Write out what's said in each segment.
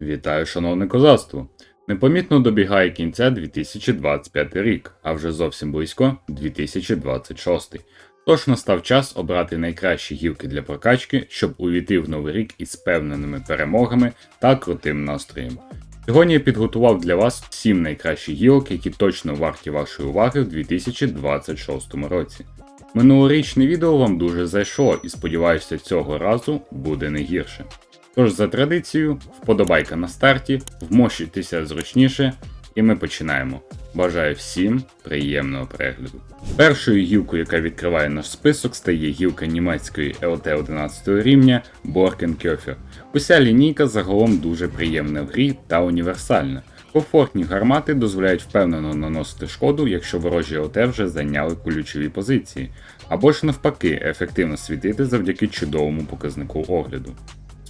Вітаю, шановне козацтво! Непомітно добігає кінця 2025 рік, а вже зовсім близько 2026. Тож настав час обрати найкращі гілки для прокачки, щоб увійти в новий рік із певненими перемогами та крутим настроєм. Сьогодні я підготував для вас 7 найкращих гілок, які точно варті вашої уваги в 2026 році. Минулорічне відео вам дуже зайшло і сподіваюся, цього разу буде не гірше. Тож за традицією, вподобайка на старті, вмощуйтеся зручніше, і ми починаємо. Бажаю всім приємного перегляду. Першою гілкою, яка відкриває наш список, стає гілка німецької LT 11 рівня Borkenköfer. Уся лінійка загалом дуже приємна в грі та універсальна. Комфортні гармати дозволяють впевнено наносити шкоду, якщо ворожі ОТ вже зайняли ключові позиції, або ж навпаки, ефективно світити завдяки чудовому показнику огляду.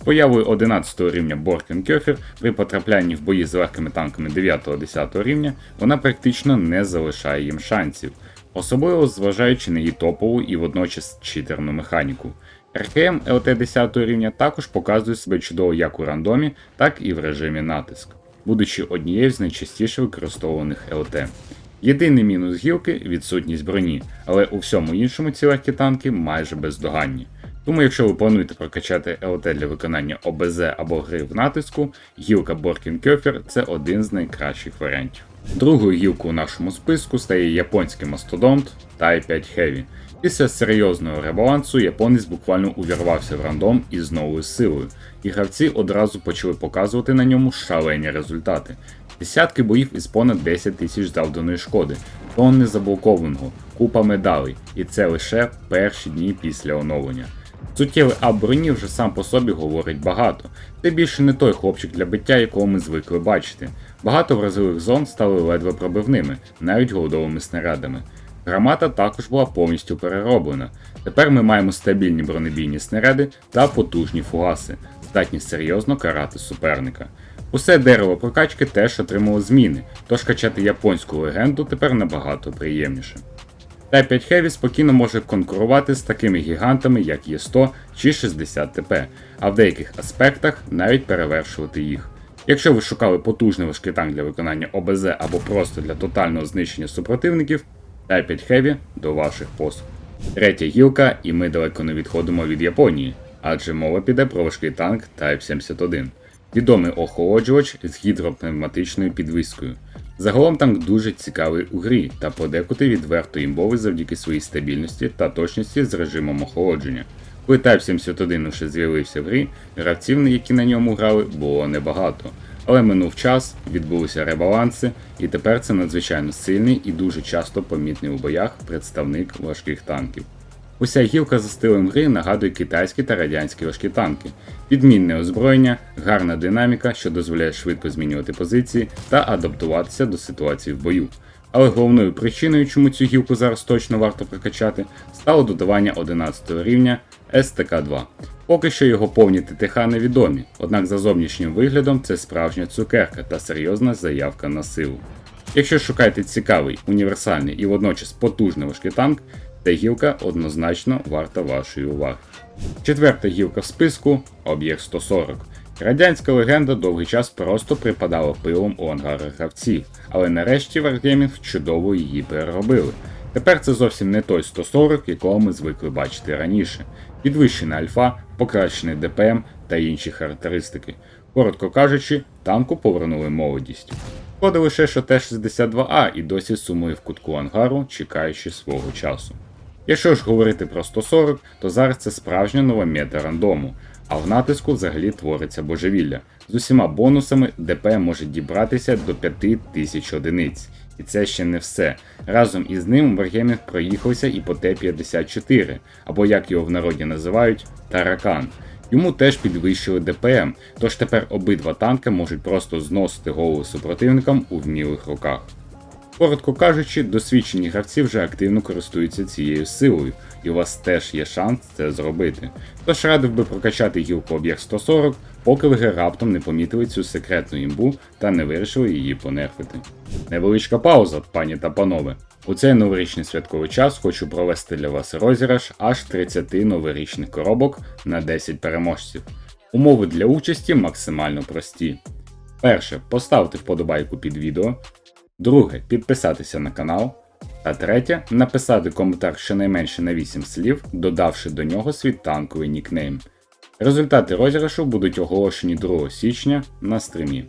Появою 11 рівня Боркенкьофер при потраплянні в бої з легкими танками 9-10 рівня вона практично не залишає їм шансів, особливо зважаючи на її топову і водночас читерну механіку. РКМ ЛТ 10 рівня також показує себе чудово як у рандомі, так і в режимі натиск, будучи однією з найчастіше використовуваних ЛТ. Єдиний мінус гілки відсутність броні, але у всьому іншому ці легкі танки майже бездоганні. Тому, якщо ви плануєте прокачати ЛТ для виконання ОБЗ або гри в натиску, гілка Боркінкьофер це один з найкращих варіантів. Другою гілкою у нашому списку стає японський мастодонт Type 5 Heavy. Після серйозного ребалансу японець буквально увірвався в рандом із новою силою, і гравці одразу почали показувати на ньому шалені результати. Десятки боїв із понад 10 тисяч завданої шкоди, тонни заблокованого, купа медалей, і це лише перші дні після оновлення. Суттєвий ап броні вже сам по собі говорить багато. Це більше не той хлопчик для биття, якого ми звикли бачити. Багато вразливих зон стали ледве пробивними, навіть голодовими снарядами. Громада також була повністю перероблена. Тепер ми маємо стабільні бронебійні снаряди та потужні фугаси, здатні серйозно карати суперника. Усе дерево прокачки теж отримало зміни, тож качати японську легенду тепер набагато приємніше. Type 5 Heavy спокійно може конкурувати з такими гігантами, як Є100 чи 60 ТП, а в деяких аспектах навіть перевершувати їх. Якщо ви шукали потужний важкий танк для виконання ОБЗ або просто для тотального знищення супротивників, Type 5 Heavy до ваших послуг. Третя гілка, і ми далеко не відходимо від Японії, адже мова піде про важкий танк Type 71. Відомий охолоджувач з гідропневматичною підвіскою. Загалом танк дуже цікавий у грі та подекуди відверто імбовий завдяки своїй стабільності та точності з режимом охолодження. Коли Type 71 вже з'явився в грі, гравців, які на ньому грали, було небагато. Але минув час, відбулися ребаланси, і тепер це надзвичайно сильний і дуже часто помітний у боях представник важких танків. Уся гілка за стилем гри нагадує китайські та радянські важкі танки, відмінне озброєння, гарна динаміка, що дозволяє швидко змінювати позиції та адаптуватися до ситуації в бою. Але головною причиною, чому цю гілку зараз точно варто прокачати, стало додавання 11 рівня СТК-2. Поки що його повні ТТХ невідомі, однак за зовнішнім виглядом це справжня цукерка та серйозна заявка на силу. Якщо шукаєте цікавий, універсальний і водночас потужний важкий танк, ця гілка однозначно варта вашої уваги. Четверта гілка в списку об'єкт 140. Радянська легенда довгий час просто припадала пилом у ангарах гравців, але нарешті Wargaming чудово її переробили. Тепер це зовсім не той 140, якого ми звикли бачити раніше. Підвищена альфа, покращений ДПМ та інші характеристики. Коротко кажучи, танку повернули молодість. Шкода лише, що Т-62А і досі сумує в кутку ангару, чекаючи свого часу. Якщо ж говорити про 140, то зараз це справжня нова мета рандому, а в натиску взагалі твориться божевілля. З усіма бонусами ДП може дібратися до 5000 одиниць. І це ще не все. Разом із ним Wargaming проїхався і по Т-54, або як його в народі називають, Таракан. Йому теж підвищили ДПМ, тож тепер обидва танки можуть просто зносити голову супротивникам у вмілих руках. Коротко кажучи, досвідчені гравці вже активно користуються цією силою, і у вас теж є шанс це зробити. Тож радив би прокачати гілку об'єкт 140, поки ви раптом не помітили цю секретну імбу та не вирішили її понерфити. Невеличка пауза, пані та панове. У цей новорічний святковий час хочу провести для вас розіграш аж 30 новорічних коробок на 10 переможців. Умови для участі максимально прості. Перше, поставте вподобайку під відео. Друге, підписатися на канал. Та третє, написати коментар щонайменше на 8 слів, додавши до нього свій танковий нікнейм. Результати розіграшу будуть оголошені 2 січня на стрімі.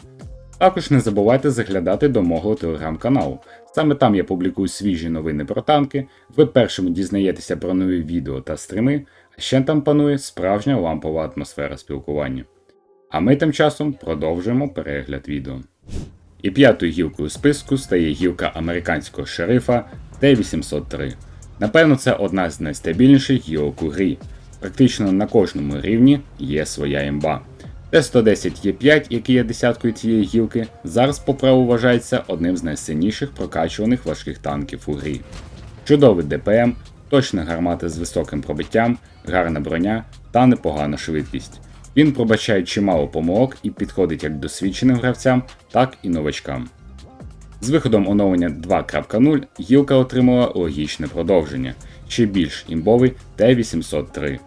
Також не забувайте заглядати до мого телеграм-каналу. Саме там я публікую свіжі новини про танки, ви першими дізнаєтеся про нові відео та стріми, а ще там панує справжня лампова атмосфера спілкування. А ми тим часом продовжуємо перегляд відео. І п'ятою гілкою списку стає гілка американського шерифа Т-803. Напевно, це одна з найстабільніших гілок у грі. Практично на кожному рівні є своя імба. Т-110 Е5, який є десяткою цієї гілки, зараз по праву вважається одним з найсильніших прокачуваних важких танків у грі. Чудовий ДПМ, точна гармата з високим пробиттям, гарна броня та непогана швидкість. Він пробачає чимало помилок і підходить як досвідченим гравцям, так і новачкам. З виходом оновлення 2.0 гілка отримала логічне продовження, ще більш імбовий Т-803.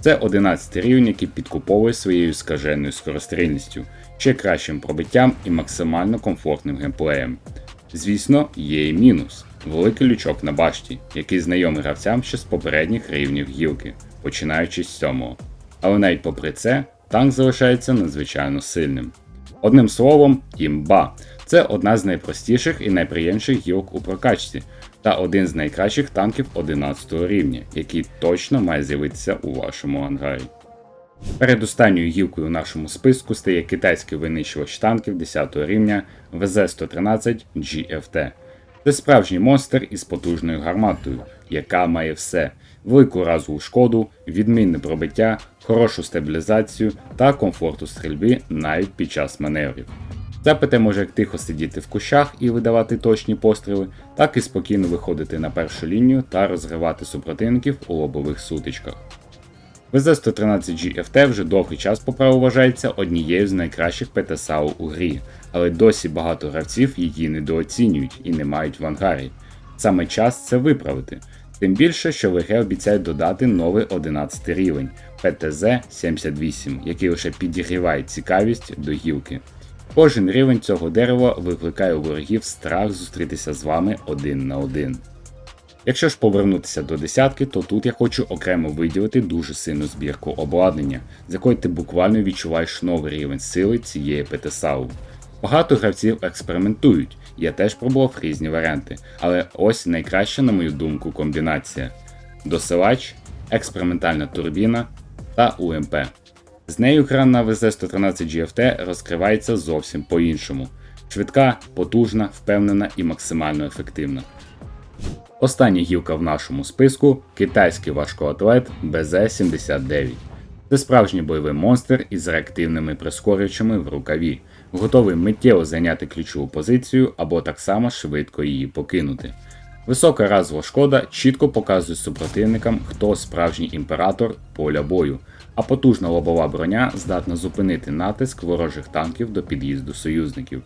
Це 11 рівень, який підкуповує своєю скаженою скорострільністю, ще кращим пробиттям і максимально комфортним геймплеєм. Звісно, є і мінус великий лючок на башті, який знайомий гравцям ще з попередніх рівнів гілки, починаючи з 7. Але навіть попри це, танк залишається надзвичайно сильним. Одним словом, імба це одна з найпростіших і найприємніших гілок у прокачці, та один з найкращих танків 11 рівня, який точно має з'явитися у вашому ангарі. Передостанньою гілкою у нашому списку стає китайський винищувач танків 10 рівня ВЗ-113 GFT. Це справжній монстр із потужною гарматою, яка має все: велику разову шкоду, відмінне пробиття, хорошу стабілізацію та комфорт у стрільбі навіть під час маневрів. Ця ПТ може як тихо сидіти в кущах і видавати точні постріли, так і спокійно виходити на першу лінію та розривати супротивників у лобових сутичках. ВЗ-113 GFT вже довгий час по праву вважається однією з найкращих ПТСАУ у грі, але досі багато гравців її недооцінюють і не мають в ангарі. Саме час це виправити. Тим більше, що ВГ обіцяють додати новий 11 рівень ПТЗ-78, який лише підігріває цікавість до гілки. Кожен рівень цього дерева викликає у ворогів страх зустрітися з вами один на один. Якщо ж повернутися до десятки, то тут я хочу окремо виділити дуже сильну збірку обладнання, з якої ти буквально відчуваєш новий рівень сили цієї ПТСАУ. Багато гравців експериментують, я теж пробував різні варіанти, але ось найкраща, на мою думку, комбінація: досилач, експериментальна турбіна та УМП. З нею кран на ВЗ-113 GFT розкривається зовсім по-іншому. Швидка, потужна, впевнена і максимально ефективна. Остання гілка в нашому списку китайський важкоатлет БЗ-79. Це справжній бойовий монстр із реактивними прискорювачами в рукаві, готовий миттєво зайняти ключову позицію або так само швидко її покинути. Висока разова шкода чітко показує супротивникам, хто справжній імператор поля бою, а потужна лобова броня здатна зупинити натиск ворожих танків до під'їзду союзників.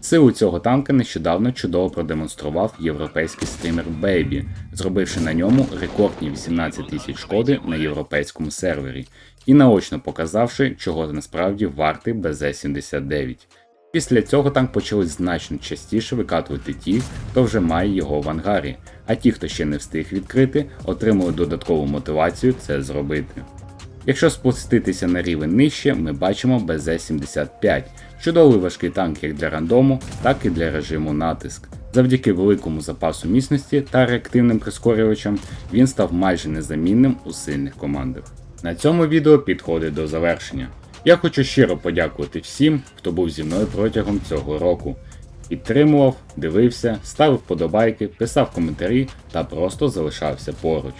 Силу цього танка нещодавно чудово продемонстрував європейський стрімер Baby, зробивши на ньому рекордні 18 тисяч шкоди на європейському сервері і наочно показавши, чого насправді вартий БЗ-79. Після цього танк почали значно частіше викатувати ті, хто вже має його в ангарі, а ті, хто ще не встиг відкрити, отримали додаткову мотивацію це зробити. Якщо спуститися на рівень нижче, ми бачимо БЗ-75, чудовий важкий танк як для рандому, так і для режиму натиск. Завдяки великому запасу міцності та реактивним прискорювачам він став майже незамінним у сильних командах. На цьому відео підходить до завершення. Я хочу щиро подякувати всім, хто був зі мною протягом цього року. Підтримував, дивився, ставив подобайки, писав коментарі та просто залишався поруч.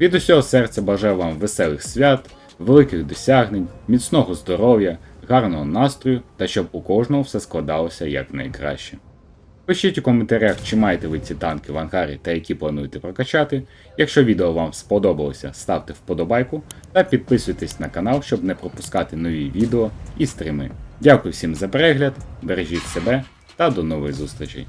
Від усього серця бажаю вам веселих свят, великих досягнень, міцного здоров'я, гарного настрою та щоб у кожного все складалося якнайкраще. Пишіть у коментарях, чи маєте ви ці танки в ангарі та які плануєте прокачати. Якщо відео вам сподобалося, ставте вподобайку та підписуйтесь на канал, щоб не пропускати нові відео і стріми. Дякую всім за перегляд, бережіть себе та до нових зустрічей.